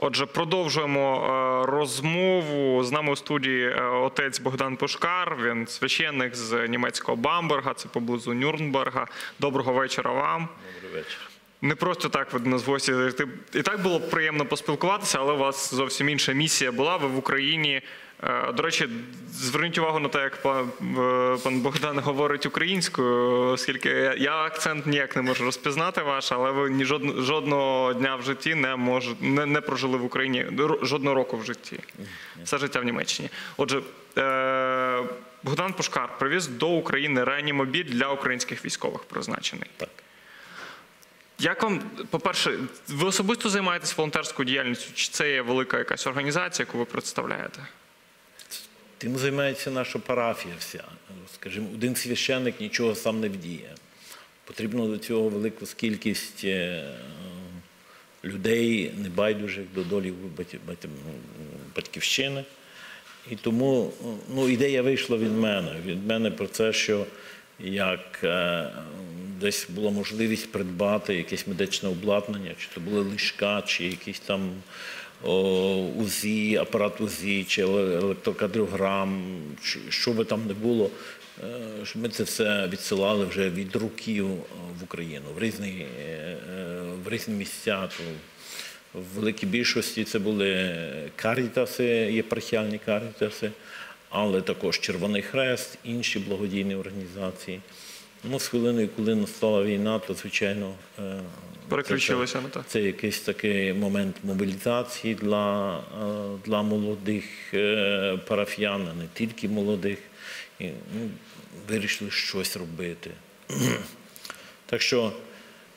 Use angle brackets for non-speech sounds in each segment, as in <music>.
Отже, продовжуємо е, розмову. З нами у студії е, отець Богдан Пушкар. Він священник з німецького Бамберга, це поблизу Нюрнберга. Доброго вечора вам. Добрий вечір. Не просто так ви до нас в гості. І так було приємно поспілкуватися, але у вас зовсім інша місія була. Ви в Україні. Е, До речі, зверніть увагу на те, як пан, е, Богдан говорить українською, оскільки я- акцент ніяк не можу розпізнати ваш, але ви ні жодного дня в житті не може не, не прожили в Україні жодного року в житті. Все життя в Німеччині. Отже, е, Богдан Пушкар привіз до України реанімобіль для українських військових призначений. Так. Як вам, по-перше, ви особисто займаєтесь волонтерською діяльністю? Чи це є велика якась організація, яку ви представляєте? Тим займається наша парафія вся. Скажімо, один священник нічого сам не вдіє. Потрібно до цього велику кількість е, людей, небайдужих до долі бать- бать- батьківщини. І тому ну, ідея вийшла від мене. Від мене про це, що як е, десь була можливість придбати якесь медичне обладнання, чи то були ліжка, чи якісь там УЗІ, апарат УЗІ, чи електрокардіограм, чи- що би там не було, е, щоб ми це все відсилали вже від руків е, в Україну, в різні, е, в різні місця. То в великій більшості це були карітаси, єпархіальні карітаси, але також Червоний Хрест, інші благодійні організації. Ну, з хвилиною, коли настала війна, то звичайно Переключилися те. це якийсь такий момент мобілізації для, е, для молодих е, парафіян, а не тільки молодих. І, ну, вирішили щось робити. <clears throat> Так що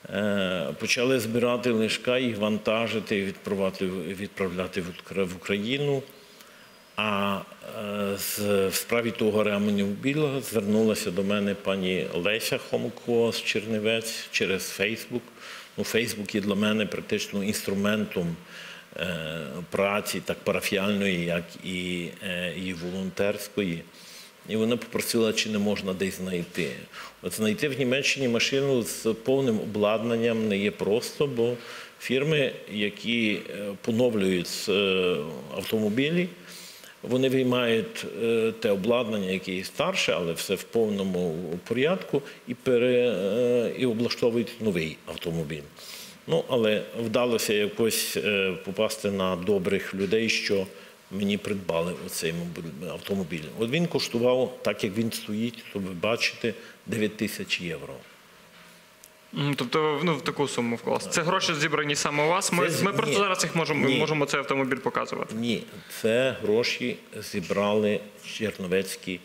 е, почали збирати лишка, їх вантажити і відправляти, в Україну. А е, в справі того реанімобіля звернулася до мене пані Леся Хомко з Чернівець через Фейсбук. Ну, Фейсбук є для мене практично інструментом е, праці, так парафіальної, як і, е, і волонтерської. І вона попросила, чи не можна десь знайти. От знайти в Німеччині машину з повним обладнанням не є просто, бо фірми, які поновлюють автомобілі, вони виймають е, те обладнання, яке є старше, але все в повному порядку, і, пере, е, і облаштовують новий автомобіль. Ну, але вдалося якось е, попасти на добрих людей, що мені придбали оцей автомобіль. От він коштував, так як він стоїть, то ви бачите, 9 тисяч євро. Тобто, ну, в таку суму вкласти. Це гроші зібрані саме у вас. Ми, Це ми просто ні. зараз їх можемо, Ні. можемо цей автомобіль показувати. Ні, це гроші зібрали черновецькі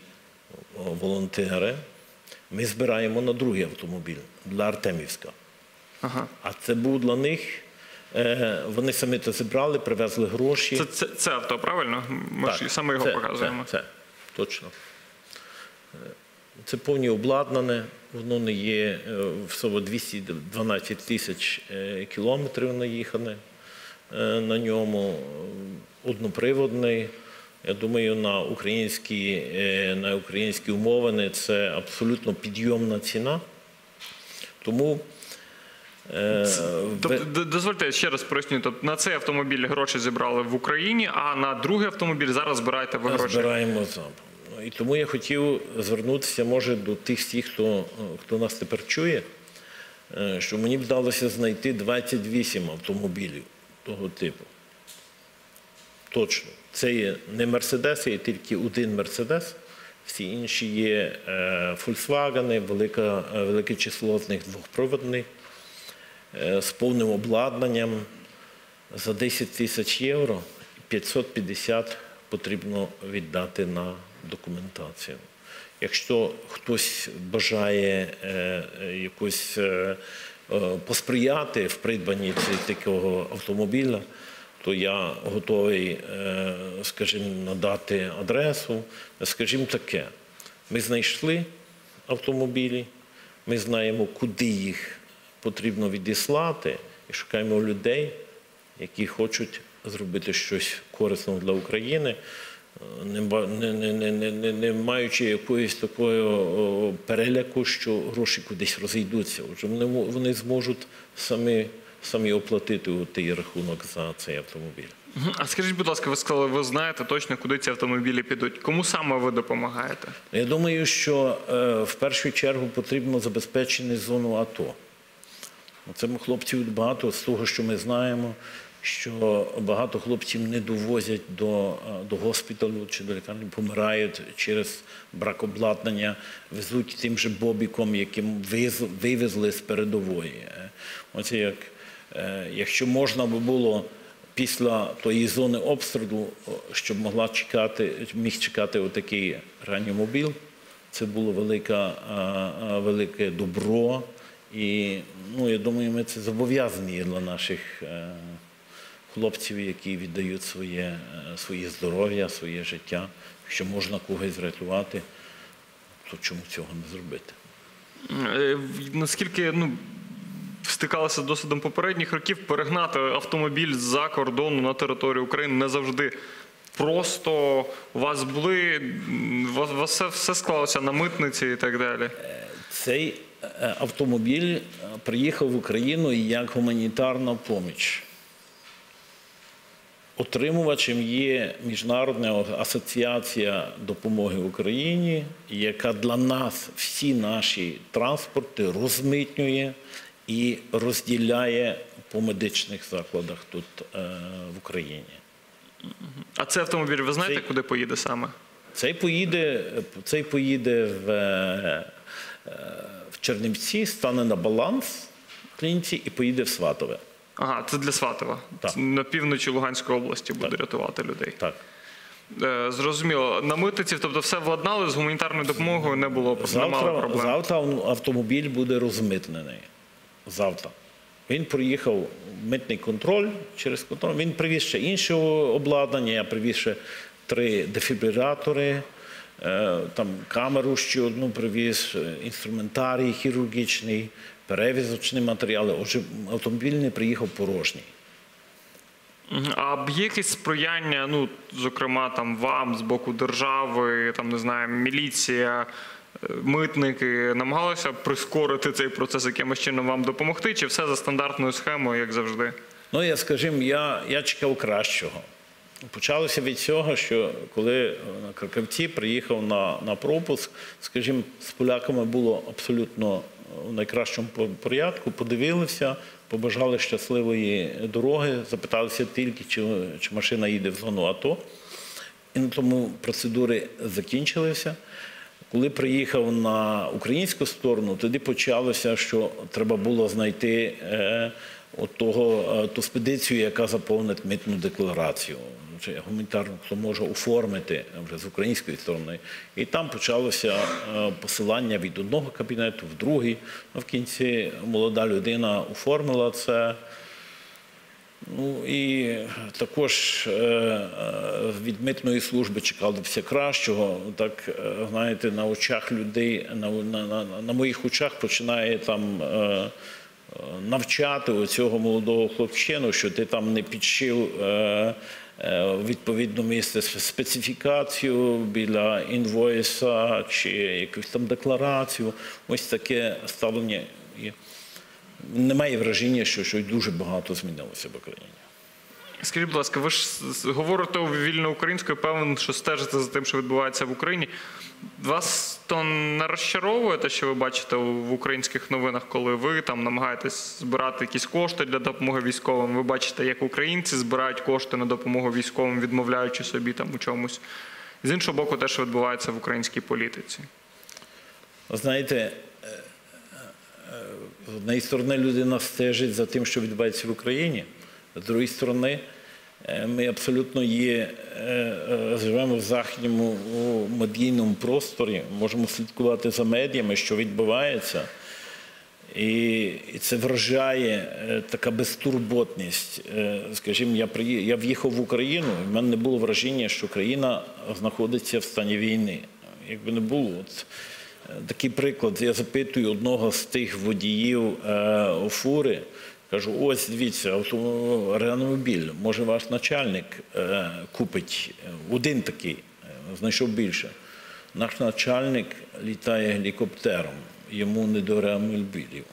волонтери. Ми збираємо на другий автомобіль для Артемівська. Ага. А це був для них. е, Вони самі це зібрали, привезли гроші. Це, це, це авто, правильно? Ми ж саме його це, показуємо. Це, це, точно. Це повні обладнане, воно не є е, всього 212 тисяч е, кілометрів наїхане е, на ньому, одноприводний. Я думаю, на українські, на українські умовини це абсолютно підйомна ціна. Тому Тобто, дозвольте ще раз проясню. Тобто на цей автомобіль гроші зібрали в Україні, а на другий автомобіль зараз збираєте ви гроші. Збираємо запит. І тому я хотів звернутися, може, до тих всіх, хто, хто нас тепер чує, е, що мені вдалося знайти 28 автомобілів того типу. Точно. Це є не Мерседес, є тільки один Мерседес. Всі інші є е, Volkswagen, велика, е, велике число з них двохпроводних, е, з повним обладнанням за 10 тисяч євро 550 потрібно віддати на документацію. Якщо хтось бажає е, якось е, е, посприяти в придбанні такого автомобіля, то я готовий, скажімо, надати адресу. Скажімо таке, ми знайшли автомобілі, ми знаємо, куди їх потрібно відіслати, і шукаємо людей, які хочуть зробити щось корисного для України, не, не, не, не, маючи якоїсь такої переляку, що гроші кудись розійдуться. Отже, вони, вони зможуть самі самі оплатити той рахунок за цей автомобіль. А скажіть, будь ласка, ви сказали, ви знаєте точно, куди ці автомобілі підуть. Кому саме ви допомагаєте? Я думаю, що е, в першу чергу потрібно забезпечити зону АТО. Це ми хлопців багато з того, що ми знаємо, що багато хлопців не довозять до, е, до госпіталю чи до лікарні, помирають через брак обладнання, везуть тим же бобіком, яким вивезли з передової. Е, Оце як, е, якщо можна би було після тої зони обстрілу, щоб могла чекати, міг чекати отакий реанімобіль, це було велика, велике добро. І ну, я думаю, ми це зобов'язані для наших хлопців, які віддають своє, е, своє здоров'я, своє життя. Якщо можна когось врятувати, то чому цього не зробити? Е, Наскільки ну, стикалися з досвідом попередніх років, перегнати автомобіль з-за кордону на територію України не завжди. Просто у вас були у вас, все, все склалося на митниці і так далі. Цей е, автомобіль е, приїхав в Україну як гуманітарна поміч. Отримувачем є Міжнародна асоціація допомоги Україні, яка для нас всі наші транспорти розмитнює і розділяє по медичних закладах тут е, в Україні. А цей автомобіль, ви знаєте, Цей- куди поїде саме? Цей поїде, цей поїде в, е, е, в Чернівці, стане на баланс клініці і поїде в Сватове. Ага, це для Сватова. Так. Це На півночі Луганської області буде Так. рятувати людей. Так. Е, Зрозуміло. На митниці, тобто все владнали, з гуманітарною допомогою не було не Завтра, проблем. завтра автомобіль буде розмитнений. Завтра. Він проїхав митний контроль через контроль. Він привіз ще інше обладнання, я привіз ще три дефібрилятори, там камеру ще одну привіз, е, інструментарій хірургічний, перевізочні матеріали. Отже, автомобіль не приїхав порожній. А є якесь сприяння, ну, зокрема, там вам з боку держави, там не знаю, міліція, е, митники намагалися прискорити цей процес, якимось чином вам допомогти, чи все за стандартною схемою, як завжди? Ну, я скажімо, я, я чекав кращого. Почалося від цього, що коли на Краківці приїхав на, на пропуск, скажімо, з поляками було абсолютно в найкращому порядку, подивилися, побажали щасливої дороги, запиталися тільки, чи, чи машина їде в зону АТО. І на тому процедури закінчилися. Коли приїхав на українську сторону, тоді почалося, що треба було знайти е, от того, е, ту спедицію, яка заповнить митну декларацію. Чи гуманітарну, хто може оформити вже з української сторони. І там почалося е, посилання від одного кабінету в другий. Ну, в кінці молода людина оформила це. Ну і також е, від митної служби чекали все кращого. Так, знаєте, на очах людей, на, на, на, на моїх очах починає там навчати оцього молодого хлопчину, що ти там не підшив е, е, відповідно місце специфікацію біля інвойса чи якусь там декларацію. Ось таке ставлення. Немає враження, що щось дуже багато змінилося в Україні. Скажіть, будь ласка, ви ж говорите вільно українською, певен, що стежите за тим, що відбувається в Україні. Вас то не розчаровує те, що ви бачите в українських новинах, коли ви там намагаєтесь збирати якісь кошти для допомоги військовим. Ви бачите, як українці збирають кошти на допомогу військовим, відмовляючи собі там у чомусь. З іншого боку, те, що відбувається в українській політиці. Знаєте, е, е, з однієї сторони людина стежить за тим, що відбувається в Україні, з другої сторони, е, ми абсолютно є, е, е, живемо в західному медійному просторі, можемо слідкувати за медіями, що відбувається. І, це вражає така безтурботність. Скажімо, я приї... я в'їхав в Україну, і в мене не було враження, що країна знаходиться в стані війни. Якби не було. От, такий приклад. Я запитую одного з тих водіїв фури, кажу: ось дивіться, авто... реанімобіль, може ваш начальник е, купить е, один такий, е, знайшов більше. Наш начальник літає гелікоптером, йому не до реанімобілів.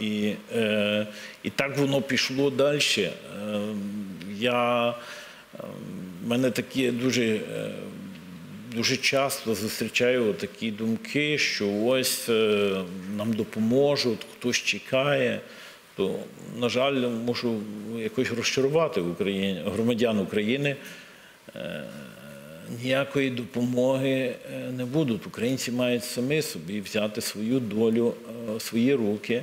І, е, і так воно пішло далі. Е, я, е, мене такі дуже, дуже часто зустрічаю такі думки, що ось е, нам допоможуть, хтось чекає. То, на жаль, можу якось розчарувати Україні, громадян України. Е, Ніякої допомоги е, не будуть. Українці мають самі собі взяти свою долю свої руки.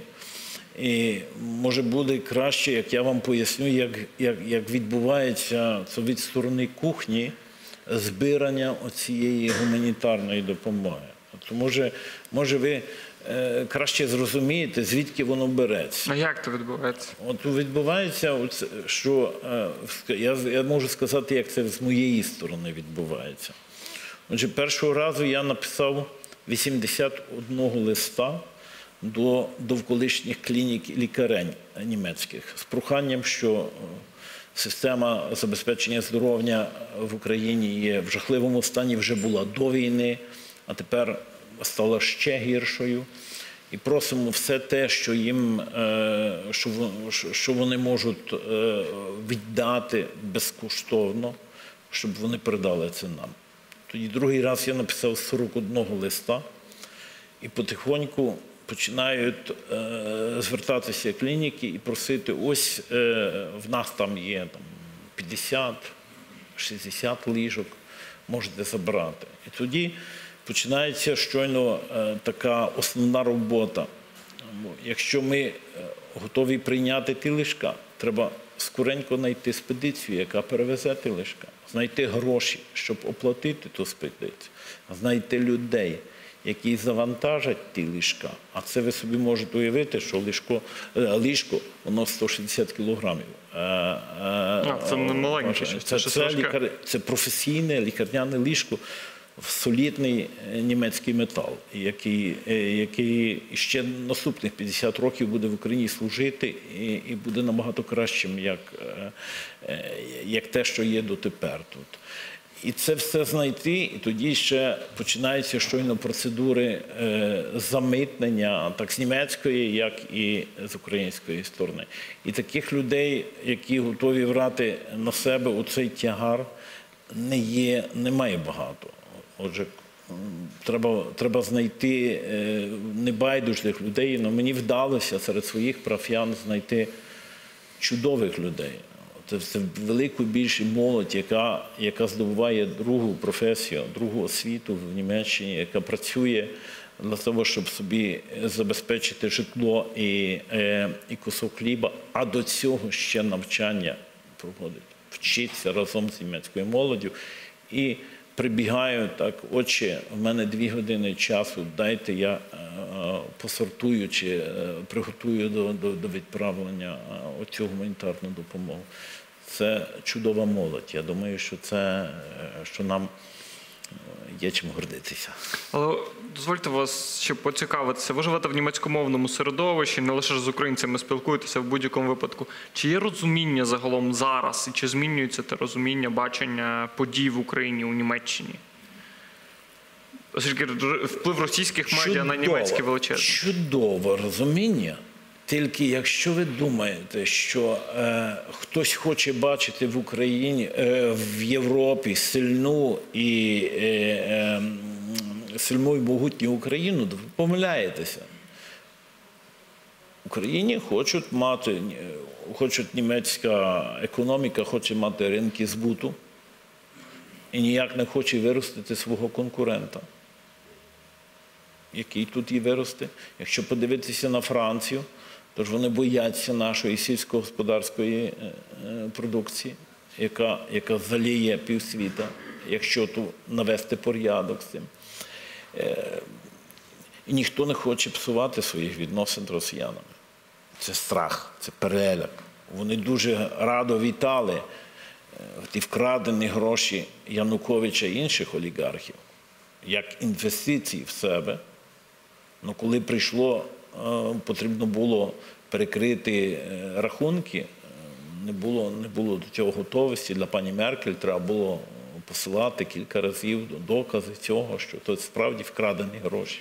І може буде краще, як я вам поясню, як, як, як відбувається це від сторони кухні збирання оцієї гуманітарної допомоги. От може, може ви е, краще зрозумієте, звідки воно береться. А як це відбувається? От відбувається, що е, я, я можу сказати, як це з моєї сторони відбувається. Отже, першого разу я написав 81 листа до довколишніх клінік лікарень німецьких з проханням, що е, система забезпечення здоров'я в Україні є в жахливому стані, вже була до війни, а тепер стала ще гіршою. І просимо все те, що їм е, що, во- що- що вони можуть е, віддати безкоштовно, щоб вони передали це нам. Тоді другий раз я написав 41 листа, і потихоньку починають е, звертатися клініки і просити: ось е, в нас там є там, 50, 60 ліжок, можете забрати. І тоді починається щойно е, така основна робота. Якщо ми готові прийняти ті ліжка, треба скоренько знайти спедицію, яка перевезе ті ліжка, знайти гроші, щоб оплатити ту спедицію, знайти людей, які завантажать ті ліжка. А це ви собі можете уявити, що ліжко, е, ліжко воно 160 кілограмів. Е, е, це не маленьке це Це, це, лікар- це професійне лікарняне ліжко в солідний німецький метал, який, який ще наступних 50 років буде в Україні служити і, і буде набагато кращим, як, як те, що є дотепер тут. І це все знайти, і тоді ще починаються щойно процедури е, замитнення, так з німецької, як і з української сторони. І таких людей, які готові брати на себе оцей тягар, не є, немає багато. Отже, треба, треба знайти е, небайдужних людей. Ну, мені вдалося серед своїх парафіян знайти чудових людей. Це, це велику більшу молодь, яка, яка здобуває другу професію, другу освіту в Німеччині, яка працює для того, щоб собі забезпечити житло і, е, і кусок хліба, а до цього ще навчання проводить, вчиться разом з німецькою молоддю. І прибігаю так, отче, в мене дві години часу, дайте я е, посортую чи е, приготую до, до, до відправлення е, оцю гуманітарну допомогу. Це чудова молодь. Я думаю, що це що нам є чим гордитися. Але дозвольте вас ще поцікавитися. Ви живете в німецькомовному середовищі, не лише з українцями спілкуєтеся в будь-якому випадку. Чи є розуміння загалом зараз, і чи змінюється те розуміння бачення подій в Україні у Німеччині? Оскільки вплив російських медіа на німецькі величезний. Чудове розуміння. Тільки якщо ви думаєте, що е, хтось хоче бачити в Україні, е, в Європі сильну і е, е, сильну і могутню Україну, то ви помиляєтеся. В Україні хочуть мати, е, хочуть німецька економіка хоче мати ринки збуту і ніяк не хоче виростити свого конкурента який тут і виросте. Якщо подивитися на Францію, то ж вони бояться нашої сільськогосподарської е, е, продукції, яка, яка заліє півсвіта, якщо тут навести порядок з цим. Е, І ніхто не хоче псувати своїх відносин з росіянами. Це страх, це переляк. Вони дуже радо вітали ті вкрадені гроші Януковича і інших олігархів як інвестиції в себе. Ну, коли прийшло, потрібно було перекрити е, рахунки, е, не було, не було до цього готовості для пані Меркель. Треба було посилати кілька разів докази цього, що то справді вкрадені гроші.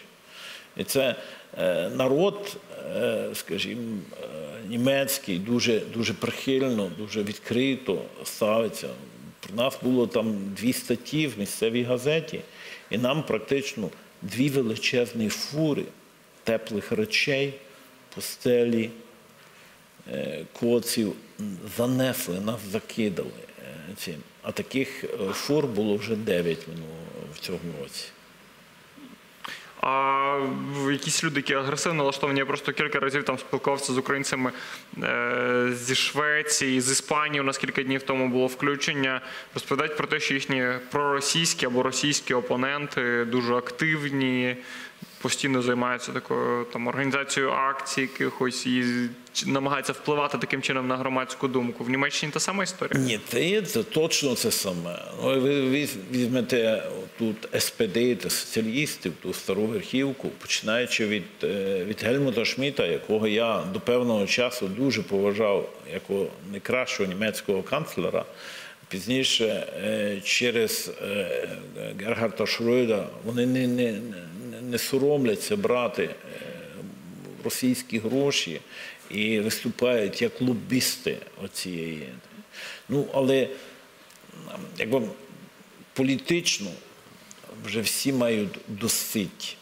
І це е, народ, е, скажімо, е, німецький дуже, дуже прихильно, дуже відкрито ставиться. Про нас було там дві статті в місцевій газеті, і нам практично дві величезні фури теплих речей, постелі, е, коців занесли, нас закидали е, цим. А таких е, фур було вже дев'ять в цьому році. А якісь люди, які агресивно налаштовані, я просто кілька разів там спілкувався з українцями е, зі Швеції, з Іспанії. У нас кілька днів тому було включення. Розповідають про те, що їхні проросійські або російські опоненти дуже активні, постійно займаються такою там організацією акцій, якихось і намагаються впливати таким чином на громадську думку. В Німеччині та сама історія. Ні, це, це точно це саме. Ну, ви віз- візьмете тут СПД та соціалістів, ту стару верхівку, починаючи від, е, від Гельмута Шміта, якого я до певного часу дуже поважав як найкращого німецького канцлера. Пізніше е, через е, Гергарда Шройда вони не, не, не, соромляться брати е, російські гроші і виступають як лобісти оцієї. Ну, але якби політично вже всі мають досить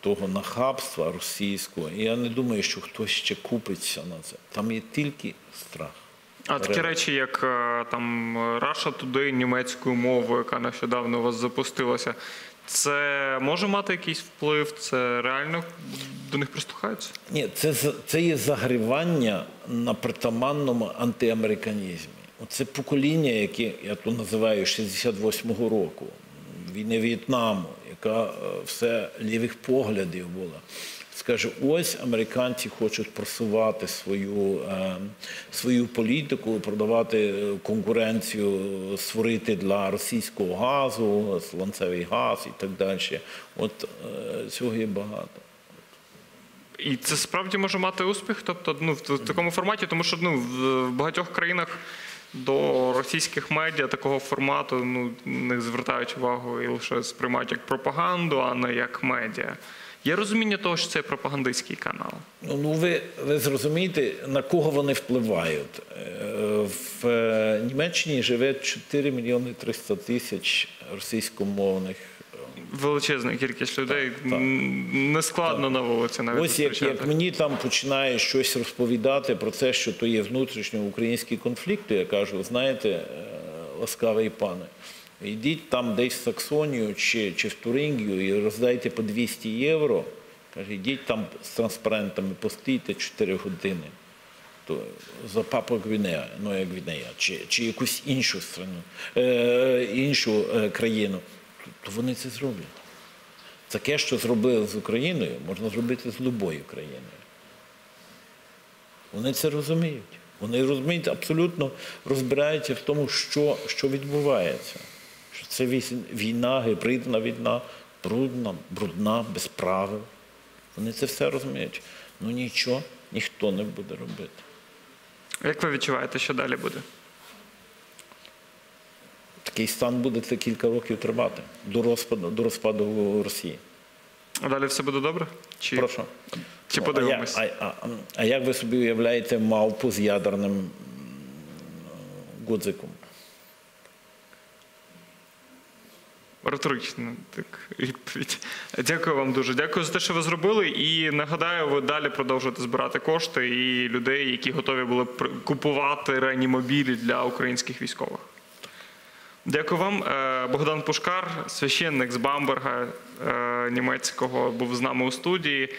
того нахабства російського. І я не думаю, що хтось ще купиться на це. Там є тільки страх. А такі речі, як е, там Russia Today німецькою мовою, яка нещодавно у вас запустилася, це може мати якийсь вплив? Це реально до них прислухаються? Ні, це, це є загрівання на притаманному антиамериканізмі. Оце покоління, яке я то називаю 68-го року, війни В'єтнаму, яка е, все лівих поглядів була. Скаже, ось американці хочуть просувати свою, е, свою політику, продавати е, конкуренцію, створити для російського газу, сланцевий газ і так далі. От е, цього є багато. І це справді може мати успіх, тобто ну, в, такому форматі, тому що ну, в багатьох країнах до російських медіа такого формату ну, не звертають увагу і лише сприймають як пропаганду, а не як медіа. Є розуміння того, що це пропагандистський канал. Ну, ну ви, ви зрозумієте, на кого вони впливають. Е, В е, Німеччині живе 4 мільйони 300 тисяч російськомовних. Величезна кількість людей так. м, нескладно на вулиці навіть Ось як, як мені там починає щось розповідати про те, що то є внутрішньоукраїнський конфлікт, я кажу, знаєте, е, ласкавий пане, йдіть там десь в Саксонію чи, чи в Турингію і роздайте по 200 євро. Каже, йдіть там з транспарентами, постійте 4 години. То за Папа Гвінея, ну як Гвінея, чи, чи якусь іншу страну, е, іншу е, країну, то, вони це зроблять. Таке, що зробили з Україною, можна зробити з будь-якою країною. Вони це розуміють. Вони розуміють, абсолютно розбираються в тому, що, що відбувається. Що це війна, гібридна війна, брудна, брудна, без правил. Вони це все розуміють. Ну нічого ніхто не буде робити. Як ви відчуваєте, що далі буде? Такий стан буде це кілька років тривати до розпаду, до розпаду Росії. А далі все буде добре? Чи, Прошу. чи Ну, подивимось? А, а, а, а як ви собі уявляєте мавпу з ядерним гудзиком? Риторична так, відповідь. Дякую вам дуже. Дякую за те, що ви зробили. І нагадаю, ви далі продовжуєте збирати кошти і людей, які готові були купувати реанімобілі для українських військових. Дякую вам. Е, Богдан Пушкар, священник з Бамберга е, німецького, був з нами у студії.